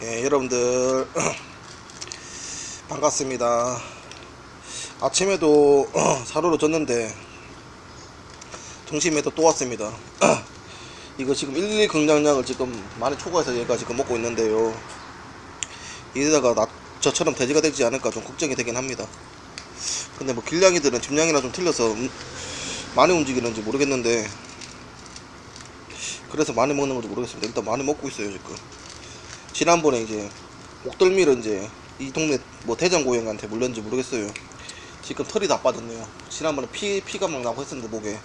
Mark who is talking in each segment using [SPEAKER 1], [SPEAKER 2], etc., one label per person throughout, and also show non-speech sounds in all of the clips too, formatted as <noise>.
[SPEAKER 1] 예, 여러분들 <clears throat> 반갑습니다. 아침에도 <clears throat> 사료로 졌는데 점심에도 또 왔습니다. <clears throat> 이거 지금 112 긍량약을 지금 많이 초과해서 얘가 지금 먹고 있는데요. 이러다가 나, 저처럼 돼지가 되지 않을까 좀 걱정이 되긴 합니다. 근데 뭐 길냥이들은 집냥이랑 좀 틀려서 음, 많이 움직이는지 모르겠는데 그래서 많이 먹는 건지 모르겠습니다. 일단 많이 먹고 있어요 지금. 지난번에 이제 옥돌미를 이제 이 동네 뭐 대장 고양이한테 물렸는지 모르겠어요. 지금 털이 다 빠졌네요. 지난번에 피 피가 막 나고 했었는데 목에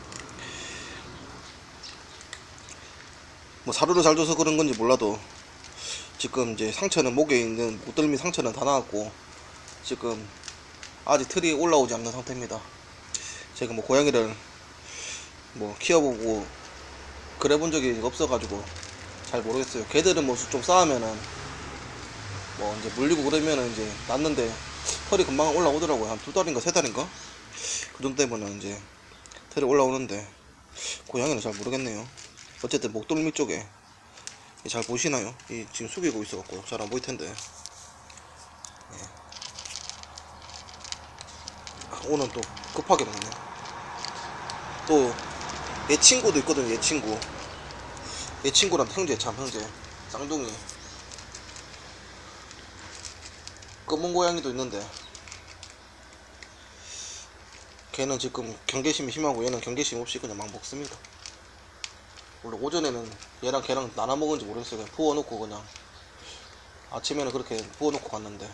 [SPEAKER 1] 뭐 사료를 잘 줘서 그런 건지 몰라도 지금 이제 상처는 목에 있는 옥돌미 상처는 다 나왔고 지금 아직 털이 올라오지 않는 상태입니다. 제가 뭐 고양이를 뭐 키워보고 그래 본 적이 없어가지고 잘 모르겠어요. 걔들은 뭐좀 싸우면은 뭐 이제 물리고 그러면은 이제 낫는데 털이 금방 올라오더라고요. 한 두 달인가 세 달인가? 그 정도 되면은 이제 털이 올라오는데 고양이는 잘 모르겠네요. 어쨌든 목덜미 쪽에 잘 보시나요? 이 지금 숙이고 있어갖고 잘 안 보일 텐데. 예. 오늘 또 급하게 먹네. 또 얘 친구도 있거든. 얘 친구. 얘 친구랑 형제 참 형제 쌍둥이. 검은 고양이도 있는데. 걔는 지금 경계심이 심하고 얘는 경계심 없이 그냥 막 먹습니다. 원래 오전에는 얘랑 걔랑 나눠 먹은지 모르겠어요. 그냥 부어놓고 그냥 아침에는 그렇게 부어놓고 갔는데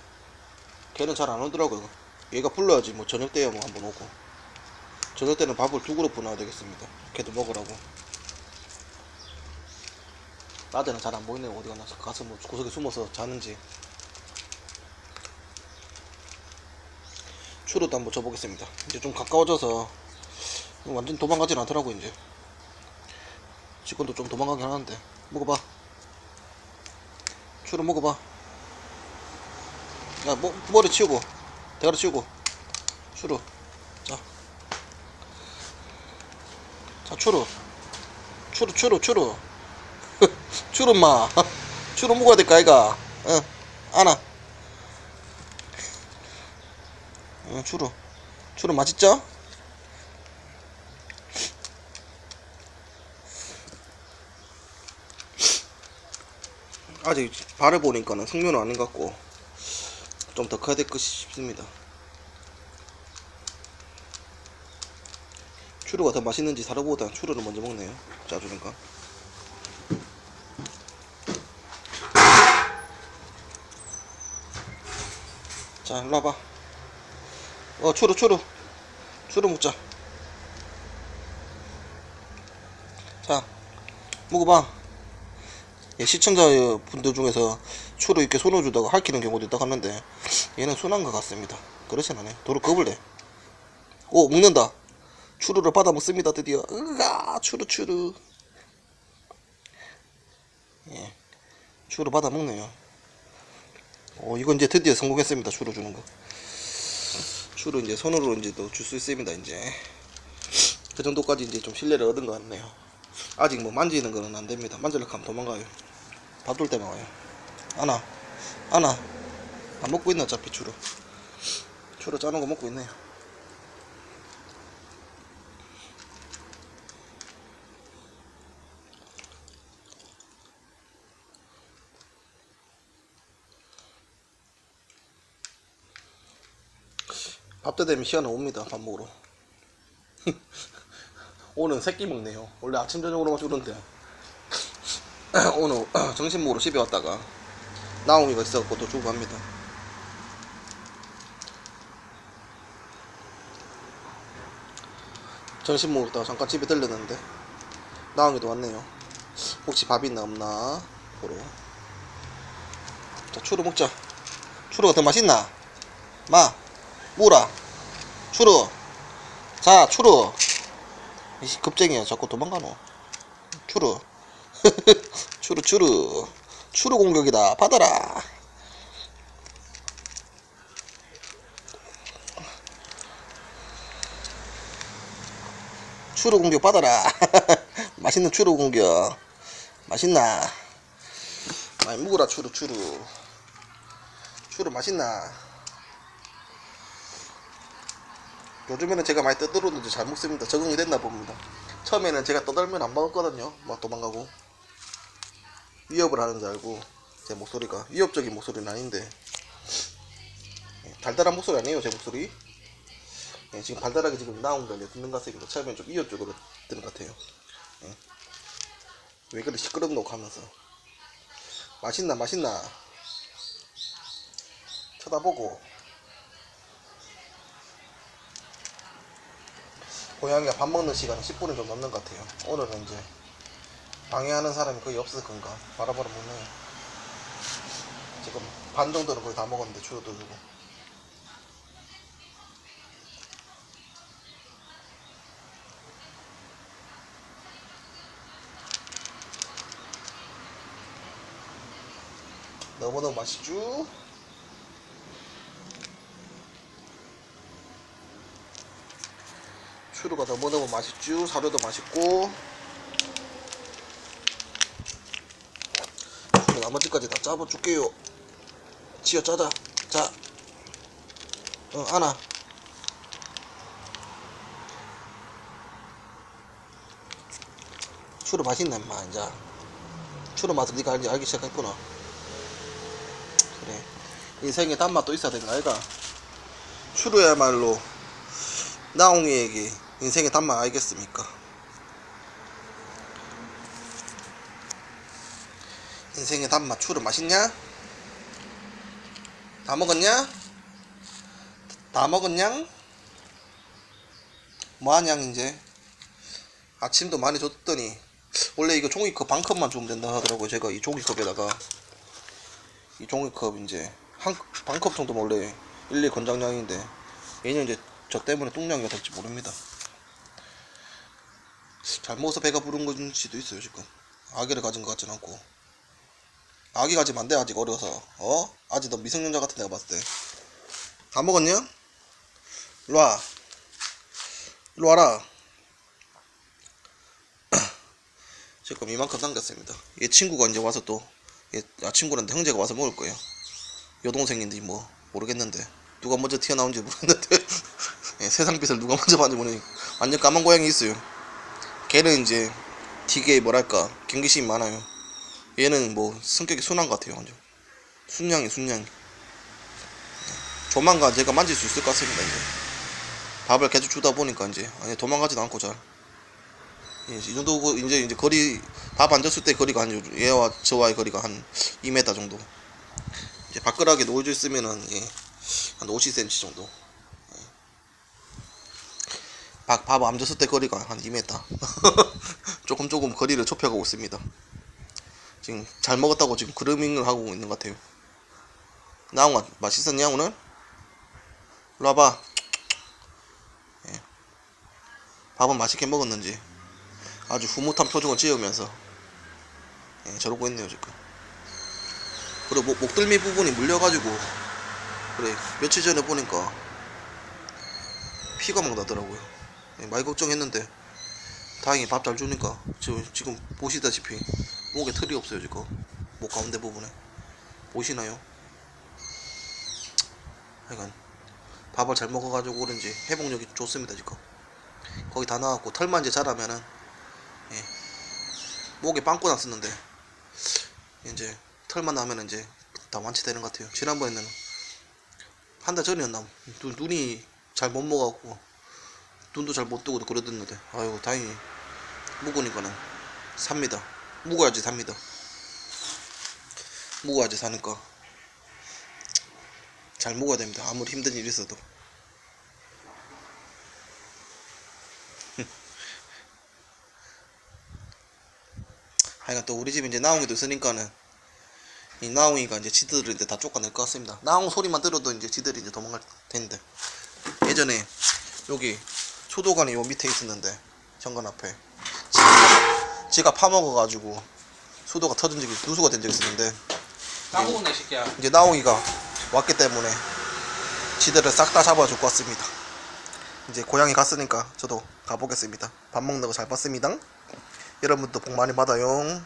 [SPEAKER 1] 걔는 잘 안 오더라고요. 얘가 불러야지 뭐 저녁 때야 뭐 한번 오고. 저녁 때는 밥을 두 그릇 보내야 되겠습니다. 걔도 먹으라고 낮에는 잘 안 보이네요. 어디 가나. 가서 뭐 구석에 숨어서 자는지. 추로도 한번 줘보겠습니다. 이제 좀 가까워져서 완전 도망가진 않더라고 이제. 지금도 좀 도망가긴 하는데. 먹어봐. 추로 먹어봐. 야 뭐, 머리 치우고. 대가리 치우고. 추로 자. 자, 추로 추로 추로 추로 추로 마. 추로 먹어야 될까 아이가? 응 안아 응 추로. 추로 맛있죠? 아직 발을 보니까는 성묘는 아닌 것 같고 좀 더 커야 될 것 싶습니다. 추루가 더 맛있는지 사료보다 추루를 먼저 먹네요. 짜주니까 자 일로 와봐. 어 추루 추루 추루 먹자. 자 먹어봐. 예, 시청자 분들 중에서 추루 이렇게 손을 주다가 핥히는 경우도 있다고 하는데 얘는 순한 것 같습니다. 그렇진 않아요. 도로 겁을 내. 오 먹는다. 추루를 받아 먹습니다 드디어. 으아 추루 추루. 예 추루 받아 먹네요 오 이건 이제 드디어 성공했습니다 추루 주는 거. 추루 이제 손으로 이제 또줄수 있습니다 이제. 그 정도까지 이제 좀 신뢰를 얻은 것 같네요. 아직 뭐 만지는 거는 안 됩니다. 만지려고 하면 도망가요. 밥돌 때만 와요. 안아 안아 안 먹고 있네 어차피 추루 추루 짜는 거 먹고 있네요 밥때 되면 희한은 옵니다 밥 먹으러. <laughs> 오늘 새끼 먹네요. 원래 아침 저녁으로만 주는데. <laughs> 오늘 <clears throat> 점심 먹으러 집에 왔다가 나오미가 있어갖고 또 주고 갑니다. 점심 먹었다가 잠깐 집에 들렸는데 나오미도 왔네요. 혹시 밥 있나 없나 보러. 자 추루 먹자. 추루가 더 맛있나? 마 뭐라 추루 자 추루 이 급쟁이야. 자꾸 도망가노. 추루 추루 추루 추루 공격이다. 받아라. 추루 공격 받아라. <laughs> 맛있는 추루 공격. 맛있나? 많이 묵으라 추루 추루 추루 맛있나 요즘에는 제가 많이 떠들었는지 잘 먹습니다. 적응이 됐나 봅니다. 처음에는 제가 떠들면 안 먹었거든요. 막 도망가고. 위협을 하는 줄 알고 제 목소리가 위협적인 목소리는 아닌데. 예, 달달한 목소리 아니에요 제 목소리? 예, 지금 달달하게 지금 나온 걸 듣는 것 같습니다. 처음엔 좀 위협적으로 듣는 것 같아요. 예. 왜 그래 시끄럽노 하면서. 맛있나 맛있나? 쳐다보고 고양이가 밥 먹는 시간이 10분이 좀 넘는 것 같아요 오늘은 이제 방해하는 사람이 거의 없어서 그런가 바라바라 먹네요 지금 반 정도는 거의 다 먹었는데 추러도 주고 너무너무 맛있죠? 추루가 너무너무 맛있죠? 사료도 맛있고. 나머지까지 다 짜봐줄게요. 지어 짜자 자. 어, 안아 추루 맛있네 인마 이제. 추루 맛을 네가 알기, 알기 시작했구나. 그래. 인생에 단맛도 있어야 되는 거 아이가. 추루야말로 나옹이에게 인생의 단맛 알겠습니까 인생의 단맛 추루 맛있냐? 다 먹었냐? 다 먹었냐? 뭐하냐 이제 아침도 많이 줬더니 원래 이거 종이컵 반컵만 주면 된다 하더라고요 제가 이 종이컵에다가 이 종이컵 이제 한 반컵 정도면 원래 일일 권장량인데 얘는 이제 저 때문에 뚱냥이가 될지 모릅니다 잘 먹어서 배가 부른 건지도 있어요 지금. 아기를 가진 것 같진 않고. 아기 가지면 안돼 아직 어려서. 어? 아직 너 미성년자 같은 내가 봤을 때. 다 먹었냐? 일로와. 일로 와라. <clears throat> 지금 이만큼 남겼습니다. 얘 친구가 이제 와서 또 얘, 아 친구란데 형제가 와서 먹을 거예요. 여동생인지 뭐 모르겠는데. 누가 먼저 튀어나온지 모르겠는데. <laughs> 예, 세상 빛을 누가 먼저 봤는지 모르니 완전 까만 고양이 있어요 걔는 이제 되게 뭐랄까 경계심이 많아요. 얘는 뭐 성격이 순한 것 같아요 완전. 순냥이 예, 조만간 제가 만질 수 있을 것 같습니다 이제. 밥을 계속 주다 보니까 이제 아니 도망가지도 않고 잘. 예, 이 정도 그 이제 이제 거리 밥안 줬을 때 거리가 한 얘와 저와의 거리가 한 2m 정도. 이제 밖으로하게 놓여져 있으면은 예, 한 50cm 정도 밥, 밥안 줬을 때 거리가 한 2m <laughs> 조금 조금 거리를 좁혀가고 있습니다. 지금 잘 먹었다고 지금 그루밍을 하고 있는 것 같아요. 나옹아 맛있었냐 오늘? 일로 와봐. 예. 밥은 맛있게 먹었는지 아주 흐뭇한 표정을 지으면서 예, 저러고 있네요 지금. 그리고 목, 목덜미 부분이 물려가지고 그래 며칠 전에 보니까 피가 막 나더라고요. 예, 많이 걱정했는데. 다행히 밥 잘 주니까 지금, 지금 보시다시피 목에 털이 없어요 지금. 목 가운데 부분에. 보시나요? 하여간 밥을 잘 먹어가지고 그런지 회복력이 좋습니다 지금. 거의 다 나왔고 털만 이제 자라면은 예, 목에 빵꾸 났었는데 이제 털만 나면 이제 다 완치되는 것 같아요. 지난번에는 한 달 전이었나? 눈, 눈이 잘 못 먹었고 눈도 잘 못 뜨고 그러던데 아유 다행히. 묵으니까는. 삽니다. 묵어야지 삽니다. 묵어야지 사니까. 잘 묵어야 됩니다. 아무리 힘든 일이 있어도. <laughs> 하여간 또 우리 집에 이제 나옹이도 있으니까는 이 나옹이가 이제 지들을 이제 다 쫓아낼 것 같습니다. 나옹 소리만 들어도 이제 지들이 이제 도망갈 텐데. 예전에 여기 소도관이 요 밑에 있었는데 현관 앞에. 지가, 지가 파먹어가지고 수도가 터진 적이 누수가 된 적이 있었는데
[SPEAKER 2] 까먹었네 새끼야.
[SPEAKER 1] 이제 나옹이가 왔기 때문에 지들을 싹 다 잡아줄 것 같습니다. 이제 고향에 갔으니까 저도 가보겠습니다. 밥 먹는 거 잘 봤습니다. 여러분도 복 많이 받아요